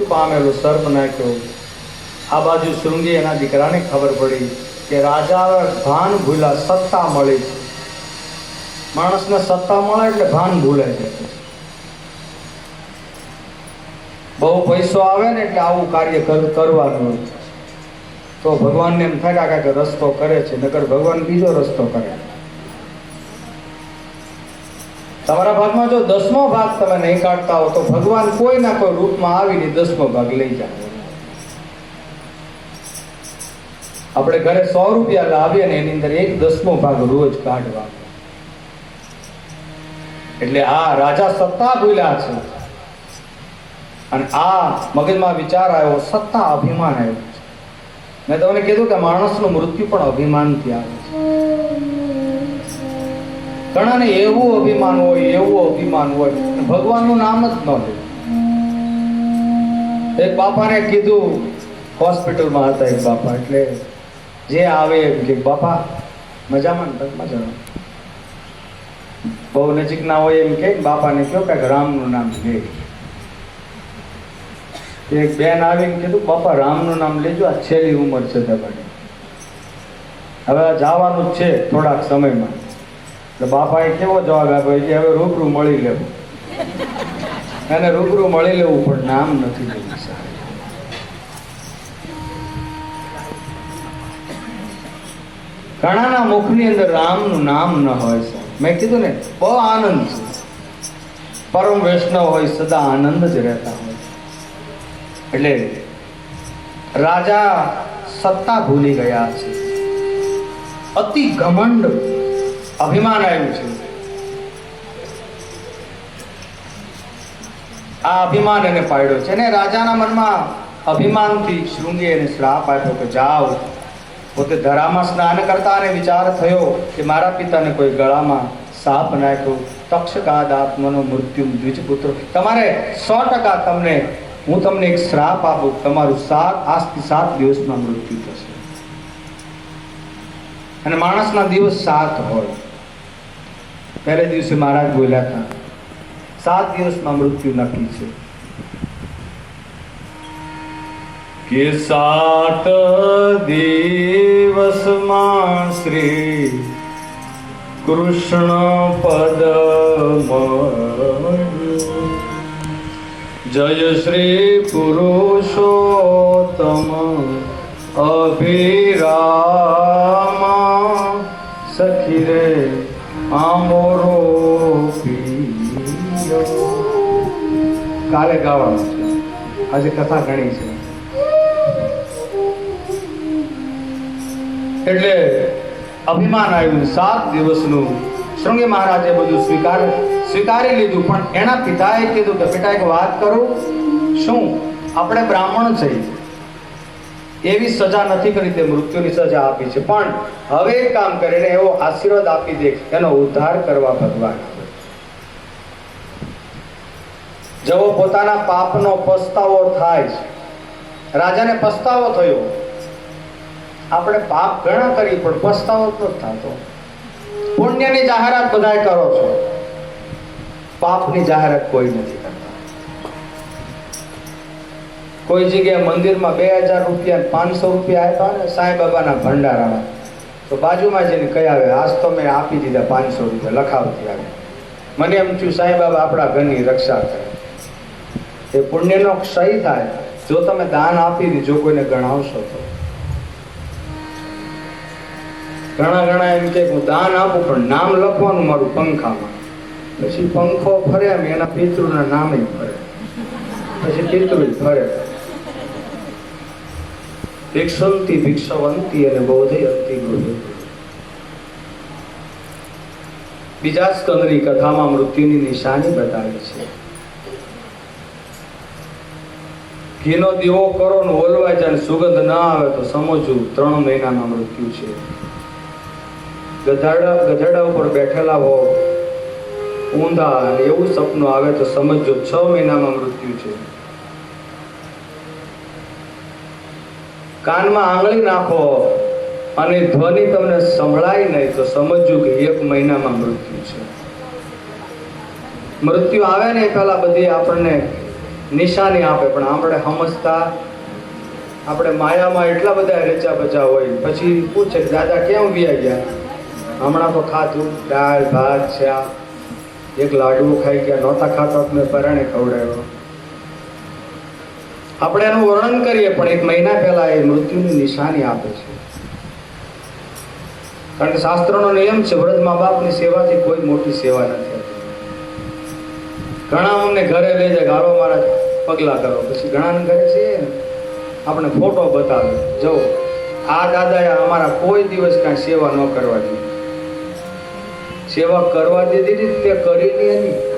પામેલો સર્પ નાખ્યો આ બાજુ શૃંગી એના દીકરાને ખબર પડી કે રાજા ભાન ભૂલા સત્તા મળે છે. માણસને સત્તા મળે એટલે ભાન ભૂલે છે. બહુ પૈસો આવે ને એટલે આવું કાર્ય કરવાનું. તો ભગવાનને એમ થાય કે રસ્તો કરે છે. નકર ભગવાન બીજો રસ્તો કરે. તમારા ભાગમાં જો દસમો ભાગ તમે નહીં કાઢતા હો તો ભગવાન કોઈ ના કોઈ રૂપમાં આવીને દસમો ભાગ લઈ જાય. આપણે ઘરે સો રૂપિયા લાવીએ ને એની અંદર એક દસમો ભાગ રોજ કાઢવા. એટલે આ રાજા સત્તા ભૂલ્યા છે. અને આ મગજમાં વિચાર આવ્યો, સત્તા અભિમાન આવ્યો મેં તમને કીધું કે માણસનું મૃત્યુ પણ અભિમાનથી આવે. ઘણાને એવું અભિમાન હોય, એવું અભિમાન હોય ભગવાનનું નામ જ ન લે. એક બાપાને કીધું, હોસ્પિટલમાં હતા એક બાપા, એટલે જે આવે એમ કે, બાપા, મજામાં ને? મજામાં? બહુ નજીક ના હોય એમ કે, બાપાને કયો કે રામનું નામ લે. એક બેન આવીને કીધું, બાપા, રામનું નામ લેજો, આ છેલ્લી ઉંમર છે તમારી. હવે જવાનું છે થોડાક સમયમાં. એટલે બાપાએ કેવો જવાબ આપ્યો? કે હવે રૂબરૂ મળી લેવું. એને રૂબરૂ મળી લેવું પણ નામ નથી લેવું ઘણાના મુખની અંદર રામનું નામ ન હોય છે મેં કીધું ને, બહુ આનંદ છે. પરમ વૈષ્ણવ હોય, સદા આનંદ જ રહેતા હોય. એટલે રાજા સત્તા ભૂલી ગયા છે. અતિ ઘમંડ અભિમાન આવ્યું છે. આ અભિમાન એને પાડ્યો છે. અને રાજાના મનમાં અભિમાનથી શૃંગી એને શ્રાપ આપ્યો કે જાઓ. પોતે ધરામાં સ્નાન કરતા અને વિચાર થયો કે મારા પિતાને કોઈ ગળામાં સાપ નાખ્યો. તક્ષકાદ આત્મનો મૃત્યુ દ્વિજપુત્ર તમારે સો ટકા તમને, હું તમને એક શ્રાપ આપું. તમારું સાત, આજથી સાત દિવસમાં મૃત્યુ થશે. અને માણસના દિવસ સાત હોય. પહેલે દિવસે મહારાજ બોલ્યા હતા, સાત દિવસમાં મૃત્યુ નક્કી છે. કે સાત દિવસમાં શ્રી કૃષ્ણ પદ જય શ્રી પુરુષોત્તમ અભિરામ. સખી રે પિયો. કાલે ગાવાનું છે. આજે કથા ઘણી છે. એટલે અભિમાન આવ્યું. સાત દિવસનું શૃંગી મહારાજે બધું સ્વીકાર સ્વીકારી લીધું. પણ એના પિતાએ કીધું કે, બેટા, એક વાત કરું. શું? આપણે બ્રાહ્મણ છીએ એવી સજા નથી કરી તે મૃત્યુની સજા આપી છે. પણ હવે કામ કરીને એવો આશીર્વાદ આપી દે એનો ઉદ્ધાર કરવા ભગવાન. જેવો, પોતાના પાપનો પસ્તાવો થાય છે. રાજાને પસ્તાવો થયો. આપણે પાપ ઘણા કરી પણ પસ્તાવો જ થતો. પુણ્યની જાહેરાત બધાય કરો છો. પાપની જાહેરાત કોઈ નથી. કોઈ જગ્યાએ મંદિરમાં બે હજાર રૂપિયા પાંચસો રૂપિયા આપ્યા ને સાંઈ બાબાના ભંડારામાં. તો બાજુમાં જઈને કહી આવે, આજ તો મેં આપી દીધા પાંચસો રૂપિયા લખાવતી આવે. મને એમ થયું, સાંઈ બાબા આપણા ઘરની રક્ષા કરે. એ પુણ્યનો ક્ષય થાય, જો તમે દાન આપી દીધું, જો કોઈને ગણાવશો તો. ઘણા ઘણા એમ કે, હું દાન આપું, પણ નામ લખવાનું મારું પંખામાં. પછી પંખો ફરે એમ, એના પિતૃના નામે ફરે. પછી પિતૃ ફરે. ભિક્ષંતી ભિક્ષવંતી અને બોધયંતી ગૃહે બીજા સ્કંદની કથામાં મૃત્યુની નિશાની બતાવી છે. ઘીનો દીવો કરો ને ઓલવાય અને સુગંધ ના આવે તો સમજવું ત્રણ મહિનામાં મૃત્યુ છે. ગધાડા, ગધેડા ઉપર બેઠેલા હો, ઊંધા એવું સપનું આવે તો સમજજો છ મહિનામાં મૃત્યુ છે. કાનમાં આંગળી નાખો અને ધ્વનિ તમને સંભળાય નહીં તો સમજજો કે એક મહિનામાં મૃત્યુ છે. મૃત્યુ આવે ને પહેલા બધી આપણને નિશાની આપે, પણ આપણે સમજતા આપણે માયામાં એટલા બધા રેચા બચા હોય પછી પૂછે દાદા, કેમ વ્યા ગયા? હમણાં તો ખાધું, દાળ, ભાત, શાક, એક લાડવો ખાઈ ગયા, નહોતા ખાતા મેં પરાણે ખવડાવ્યો. આપણે એનું વર્ણન કરીએ, પણ એક મહિના પહેલા એ મૃત્યુની નિશાની આપે છે. કારણ કે શાસ્ત્રનો નિયમ છે વૃદ્ધ મા બાપની સેવાથી કોઈ મોટી સેવા નથી ઘણા અમને ઘરે લઈ જાય ગાળો મારા પગલા કરો. પછી ઘણાને ઘરે છે આપણે ફોટો બતાવે જો, આ દાદાએ અમારા કોઈ દિવસ કાંઈ સેવા ન કરવા દીધી. સેવા કરવા દીધી તે કરી નહીં